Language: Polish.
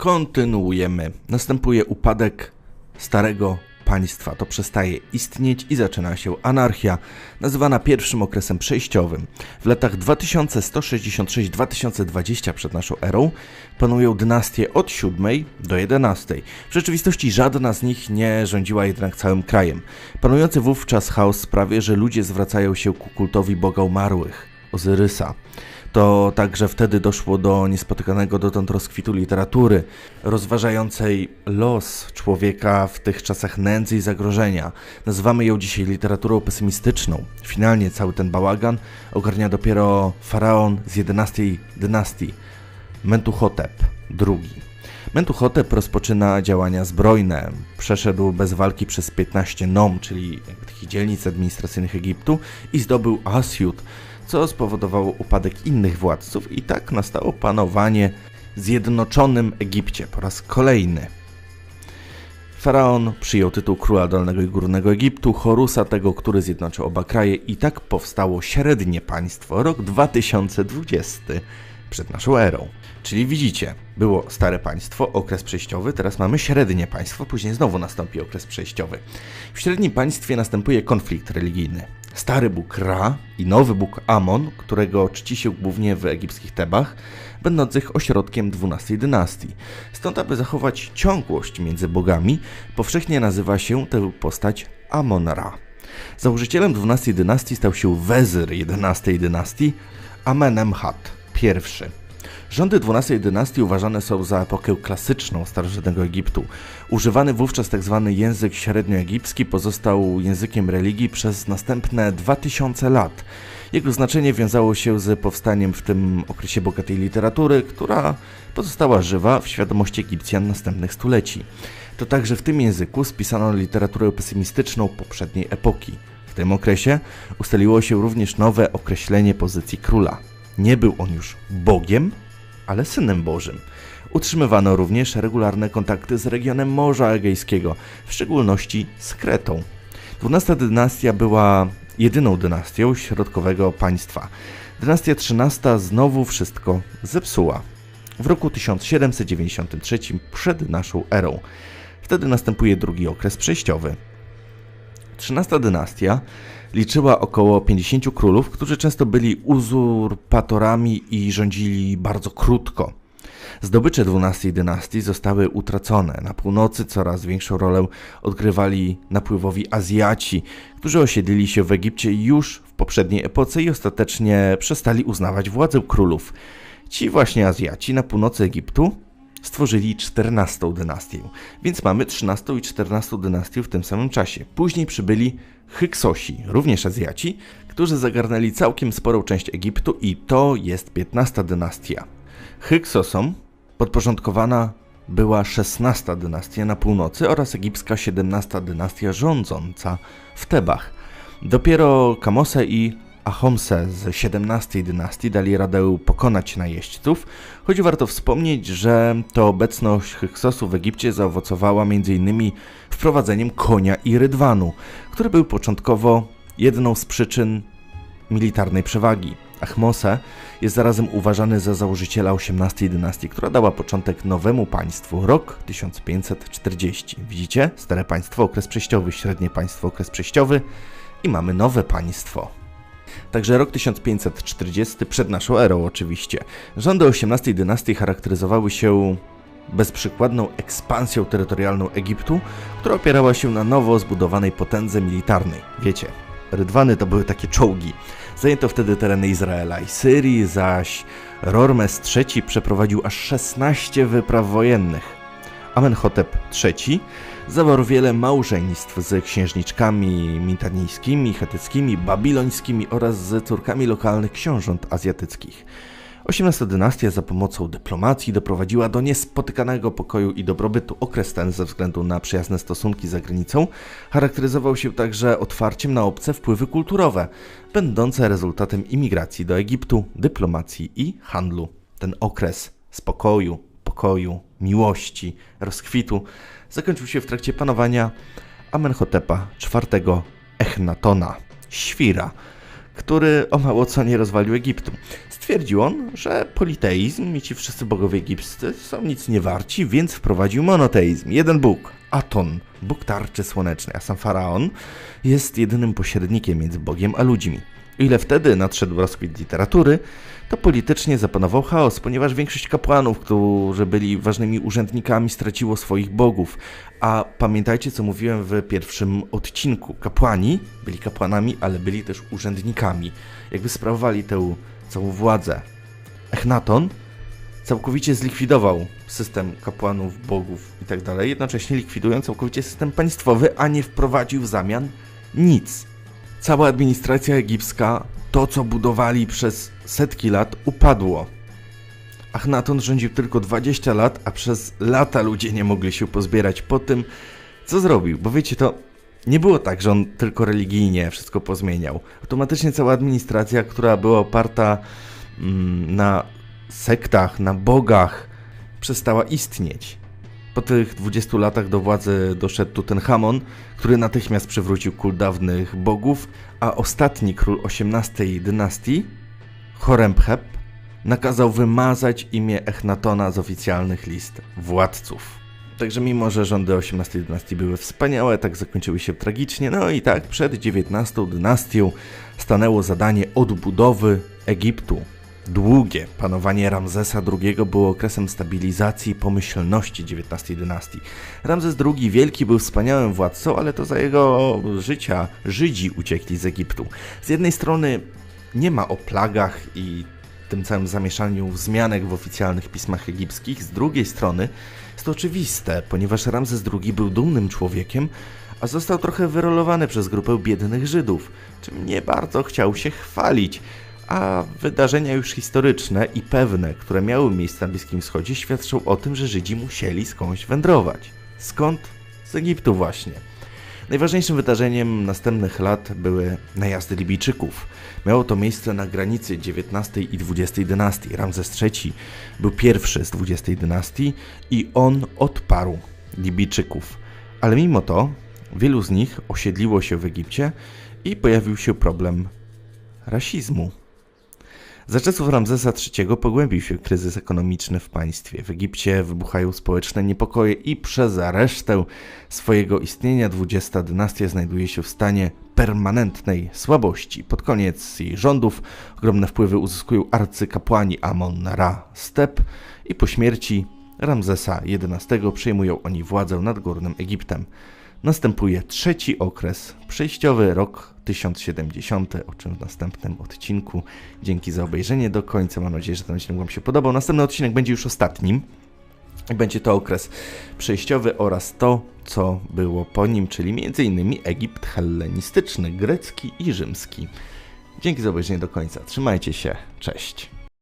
Kontynuujemy. Następuje upadek starego państwa. To przestaje istnieć i zaczyna się anarchia, nazywana pierwszym okresem przejściowym. W latach 2166-2020 przed naszą erą panują dynastie od 7 do 11. W rzeczywistości żadna z nich nie rządziła jednak całym krajem. Panujący wówczas chaos sprawia, że ludzie zwracają się ku kultowi boga umarłych, Ozyrysa. To także wtedy doszło do niespotykanego dotąd rozkwitu literatury, rozważającej los człowieka w tych czasach nędzy i zagrożenia. Nazywamy ją dzisiaj literaturą pesymistyczną. Finalnie cały ten bałagan ogarnia dopiero faraon z XI dynastii, Mentuhotep II. Mentuhotep rozpoczyna działania zbrojne. Przeszedł bez walki przez 15 nom, czyli takich dzielnic administracyjnych Egiptu i zdobył Asyut, co spowodowało upadek innych władców i tak nastało panowanie zjednoczonym Egipcie po raz kolejny. Faraon przyjął tytuł króla Dolnego i Górnego Egiptu, Horusa tego, który zjednoczył oba kraje i tak powstało średnie państwo, rok 2020 przed naszą erą. Czyli widzicie, było stare państwo, okres przejściowy, teraz mamy średnie państwo, później znowu nastąpi okres przejściowy. W średnim państwie następuje konflikt religijny. Stary Bóg Ra i nowy Bóg Amon, którego czci się głównie w egipskich Tebach, będących ośrodkiem XII dynastii. Stąd, aby zachować ciągłość między bogami, powszechnie nazywa się tę postać Amon-Ra. Założycielem XII dynastii stał się wezyr XI dynastii Amenemhat I. Rządy XII dynastii uważane są za epokę klasyczną starożytnego Egiptu. Używany wówczas tzw. Tak język średnioegipski pozostał językiem religii przez następne 2000 lat. Jego znaczenie wiązało się z powstaniem w tym okresie bogatej literatury, która pozostała żywa w świadomości Egipcjan następnych stuleci. To także w tym języku spisano literaturę pesymistyczną poprzedniej epoki. W tym okresie ustaliło się również nowe określenie pozycji króla. Nie był on już Bogiem, ale Synem Bożym. Utrzymywano również regularne kontakty z regionem Morza Egejskiego, w szczególności z Kretą. XII dynastia była jedyną dynastią środkowego państwa. Dynastia XIII znowu wszystko zepsuła. W roku 1793 przed naszą erą. Wtedy następuje drugi okres przejściowy. XIII dynastia liczyła około 50 królów, którzy często byli uzurpatorami i rządzili bardzo krótko. Zdobycze XII dynastii zostały utracone. Na północy coraz większą rolę odgrywali napływowi Azjaci, którzy osiedlili się w Egipcie już w poprzedniej epoce i ostatecznie przestali uznawać władzę królów. Ci właśnie Azjaci na północy Egiptu stworzyli XIV dynastię, więc mamy XIII i XIV dynastię w tym samym czasie. Później przybyli Hyksosi, również Azjaci, którzy zagarnęli całkiem sporą część Egiptu i to jest XV dynastia. Hyksosom podporządkowana była XVI dynastia na północy oraz egipska XVII dynastia rządząca w Tebach. Dopiero Kamose i Ahomse z XVII dynastii dali radę pokonać najeźdźców, choć warto wspomnieć, że to obecność Hyksosu w Egipcie zaowocowała m.in. wprowadzeniem konia i rydwanu, który był początkowo jedną z przyczyn militarnej przewagi. Ahmose jest zarazem uważany za założyciela XVIII dynastii, która dała początek nowemu państwu, rok 1540. Widzicie? Stare państwo, okres przejściowy, średnie państwo, okres przejściowy i mamy nowe państwo. Także rok 1540 przed naszą erą oczywiście. Rządy XVIII dynastii charakteryzowały się bezprzykładną ekspansją terytorialną Egiptu, która opierała się na nowo zbudowanej potędze militarnej. Wiecie, rydwany to były takie czołgi. Zajęto wtedy tereny Izraela i Syrii, zaś Rormes III przeprowadził aż 16 wypraw wojennych. Amenhotep III zawarł wiele małżeństw z księżniczkami mitanijskimi, chetyckimi, babilońskimi oraz z córkami lokalnych książąt azjatyckich. XVIII dynastia za pomocą dyplomacji doprowadziła do niespotykanego pokoju i dobrobytu. Okres ten ze względu na przyjazne stosunki za granicą charakteryzował się także otwarciem na obce wpływy kulturowe, będące rezultatem imigracji do Egiptu, dyplomacji i handlu. Ten okres spokoju, pokoju, miłości, rozkwitu zakończył się w trakcie panowania Amenhotepa IV Echnatona, Świra, który o mało co nie rozwalił Egiptu. Stwierdził on, że politeizm i ci wszyscy bogowie egipscy są nic nie warci, więc wprowadził monoteizm. Jeden Bóg, Aton, Bóg tarczy słonecznej, a sam faraon jest jedynym pośrednikiem między Bogiem a ludźmi. O ile wtedy nadszedł rozkwit literatury, to politycznie zapanował chaos, ponieważ większość kapłanów, którzy byli ważnymi urzędnikami, straciło swoich bogów. A pamiętajcie, co mówiłem w pierwszym odcinku. Kapłani byli kapłanami, ale byli też urzędnikami. Jakby sprawowali tę całą władzę. Echnaton całkowicie zlikwidował system kapłanów, bogów itd., jednocześnie likwidując całkowicie system państwowy, a nie wprowadził w zamian nic. Cała administracja egipska, to co budowali przez setki lat, upadło. Achnaton rządził tylko 20 lat, a przez lata ludzie nie mogli się pozbierać po tym, co zrobił. Bo wiecie, to nie było tak, że on tylko religijnie wszystko pozmieniał. Automatycznie cała administracja, która była oparta mm, na sektach, na bogach, przestała istnieć. Po tych 20 latach do władzy doszedł Tutenhamon, który natychmiast przywrócił kult dawnych bogów, a ostatni król XVIII dynastii, Horemheb, nakazał wymazać imię Echnatona z oficjalnych list władców. Także mimo, że rządy XVIII dynastii były wspaniałe, tak zakończyły się tragicznie, no i tak przed XIX dynastią stanęło zadanie odbudowy Egiptu. Długie panowanie Ramzesa II było okresem stabilizacji i pomyślności XIX dynastii. Ramzes II wielki był wspaniałym władcą, ale to za jego życia Żydzi uciekli z Egiptu. Z jednej strony nie ma o plagach i tym całym zamieszaniu wzmianek w oficjalnych pismach egipskich, z drugiej strony jest to oczywiste, ponieważ Ramzes II był dumnym człowiekiem, a został trochę wyrolowany przez grupę biednych Żydów, czym nie bardzo chciał się chwalić a wydarzenia już historyczne i pewne, które miały miejsce na Bliskim Wschodzie, świadczą o tym, że Żydzi musieli skądś wędrować. Skąd? Z Egiptu właśnie. Najważniejszym wydarzeniem następnych lat były najazdy Libijczyków. Miało to miejsce na granicy XIX i XX dynastii. Ramzes III był pierwszy z XX dynastii i on odparł Libijczyków. Ale mimo to wielu z nich osiedliło się w Egipcie i pojawił się problem rasizmu. Za czasów Ramzesa III pogłębił się kryzys ekonomiczny w państwie. W Egipcie wybuchają społeczne niepokoje i przez resztę swojego istnienia XX dynastia znajduje się w stanie permanentnej słabości. Pod koniec jej rządów ogromne wpływy uzyskują arcykapłani Amon-Ra Step i po śmierci Ramzesa XI przejmują oni władzę nad Górnym Egiptem. Następuje trzeci okres, przejściowy rok 1070, o czym w następnym odcinku. Dzięki za obejrzenie do końca. Mam nadzieję, że ten odcinek Wam się podobał. Następny odcinek będzie już ostatnim. Będzie to okres przejściowy oraz to, co było po nim, czyli m.in. Egipt hellenistyczny, grecki i rzymski. Dzięki za obejrzenie do końca. Trzymajcie się. Cześć.